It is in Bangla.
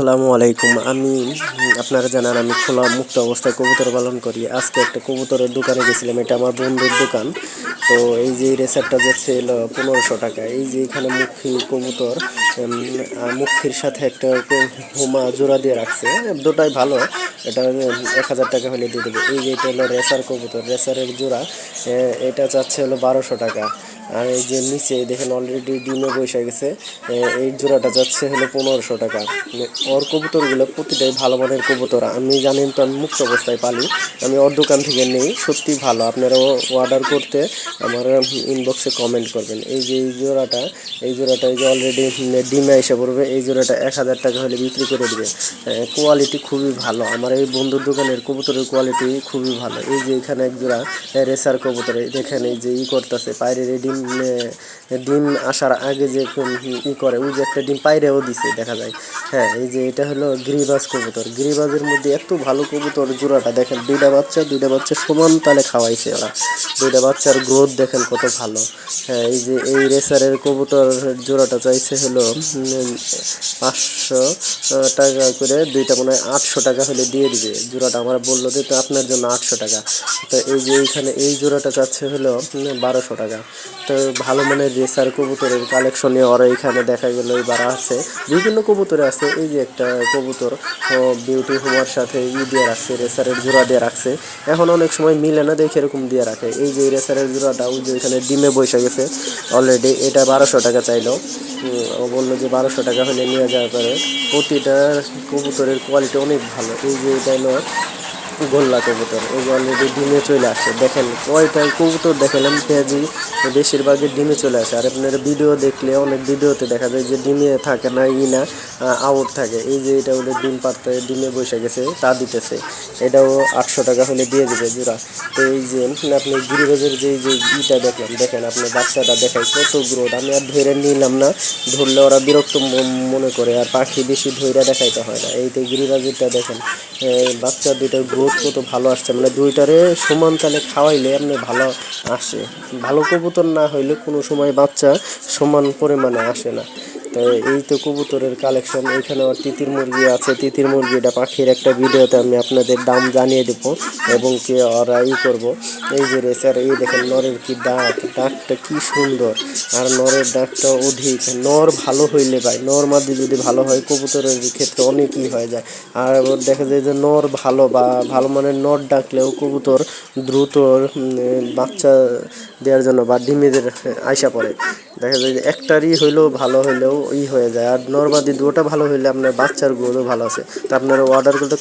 আসসালামু আলাইকুম। আমি, আপনারা জানান আমি খোলা মুক্ত অবস্থায় কবুতর পালন করি। আজকে একটা কবুতরের দোকানে গেছিলাম। এটা আমার বন্ধুর দোকান। তো এই যে রেসারটা যাচ্ছে এলো পনেরোশো টাকা। এই যে এখানে মুখী কবুতর মুখির সাথে একটা হোমা জোড়া দিয়ে রাখছে। দুটাই ভালো। এটা এক হাজার টাকা হলে দিয়ে দেবে। এই যে এটা হলো রেসার কবুতর। রেসারের জোড়া এটা চাচ্ছে হলো বারোশো টাকা। আর এই যে নিচে দেখেন অলরেডি ডিমে বসে গেছে। এই জোড়াটা যাচ্ছে হলো পনেরোশো টাকা। মানে ওর কবুতরগুলো প্রতিটাই ভালো মানের কবুতর। আমি জানেন তো আমি মুক্ত অবস্থায় পালি। আমি ওর দোকান থেকে নেই সত্যি ভালো। আপনারাও অর্ডার করতে আমার ইনবক্সে কমেন্ট করবেন। এই যে এই জোড়াটা এই জোড়াটা এই যে অলরেডি ডিমে এসে পড়বে এই জোড়াটা এক হাজার টাকা হলে বিক্রি করে দেবে। কোয়ালিটি খুবই ভালো। আমার এই বন্ধুর দোকানের কবুতরের কোয়ালিটি খুবই ভালো। এই যে এখানে এক জোড়া রেসার কবুতর দেখেন এই যে ই করতেছে বাইরে ডিম এ, ডিম আসার আগে যে ই করে, ওই যে একটা ডিম পায়রেও দিছে, দেখা যায়। হ্যাঁ এই যে এটা হলো গিরিবাজ কবুতর। গিরিবাজের মধ্যে এত ভালো কবুতর জোড়াটা, দেখেন, দুইটা বাচ্চা দুইটা বাচ্চা সমান তালে খাওয়াইছে ওরা। দুইটা বাচ্চার গ্রোথ দেখেন কত ভালো। হ্যাঁ এই যে এই রেসারের কবুতর জোড়াটা চাইছে হলো পাঁচশো টাকা করে, দুইটা মনে হয় আটশো টাকা হলে দিয়ে দিবে। জোড়াটা আমার বলল যে, তো আপনার জন্য আটশো টাকা। তো এই যে এইখানে এই জোড়াটা চাচ্ছে হলো বারোশো টাকা। তো ভালো মানের রেসার কবুতরের কালেকশনে ওরা এখানে দেখা গেল, এবার আছে। বিভিন্ন কবুতরে আছে, এই যে একটা কবুতর বিউটি হোমার সাথে ই দিয়ে রাখছে, রেসারের জোড়া দিয়ে রাখছে। এখন অনেক সময় মিলে না দেখে এরকম দিয়ে রাখে। এই যে রেসারের জোড়াটা, ওই যে এখানে ডিমে বসে গেছে অলরেডি এটা বারোশো টাকা চাইলো। ও বলল যে বারোশো টাকা হলে নিয়ে যাওয়া পারে। প্রতিটা কবুতরের কোয়ালিটি অনেক ভালো। এই যে এটা গোল্লা কবুতর, এই অলরেডি ডিমে চলে আসছে। দেখেন, কয়টা কবুতর দেখালাম পেঁয়াজি বেশিরভাগই ডিমে চলে আসে। আর আপনার ভিডিও দেখলে, অনেক ভিডিওতে দেখা যায় যে ডিমে থাকে না, ই না আউট থাকে। এই যে এটা হলে ডিম পাততে ডিমে বসে গেছে, তা দিতেছে। এটাও আটশো টাকা হলে দিয়ে দেবে জোড়া। তো এই যে আপনি গিরিবাজের যে যে ইটা দেখলেন দেখেন আপনি বাচ্চাটা দেখাই কত গ্রোথ। আমি আর ধরে নিলাম না, ধরলে ওরা বিরক্ত মনে করে, আর পাখি বেশি ধৈর্য দেখাইতে হয় না। এই তো গিরিবাজেরটা দেখেন বাচ্চা দুইটার গ্রোথ কত ভালো আসছে? মানে দুইটারে সমান তালে খাওয়াইলে আপনি ভালো আসে। ভালো কবুতর না হইলে কোনো সময় বাচ্চা সমান পরিমাণে আসে না। তো এই তো কবুতরের কালেকশন এখানে আমার তিতির মুরগি আছে। তিতির মুরগিটা পাখির একটা ভিডিওতে আমি আপনাদের দাম জানিয়ে দেব এবং কি ওরা ই করব। এই যে রেসার এই দেখেন নরের কি ডাক ডাকটা কি সুন্দর। আর নরের ডাকটা অধিক। নর ভালো হইলে ভাই, নর মাদি যদি ভালো হয়, কবুতরের ক্ষেত্রে অনেকই হয়ে যায়। আর দেখা যায় যে নর ভালো বা ভালো মানের নর ডাকলেও কবুতর দ্রুত বাচ্চা দেওয়ার জন্য বা ডিমেদের আইসা পড়ে। দেখা যায় যে একটারই হইলেও ভালো হইলেও ই হয়ে যায়। আর নর্মাদি দুটো ভালো হইলে আপনার বাচ্চার গ্রোথও ভালো আছে। তো আপনারা অর্ডার করতে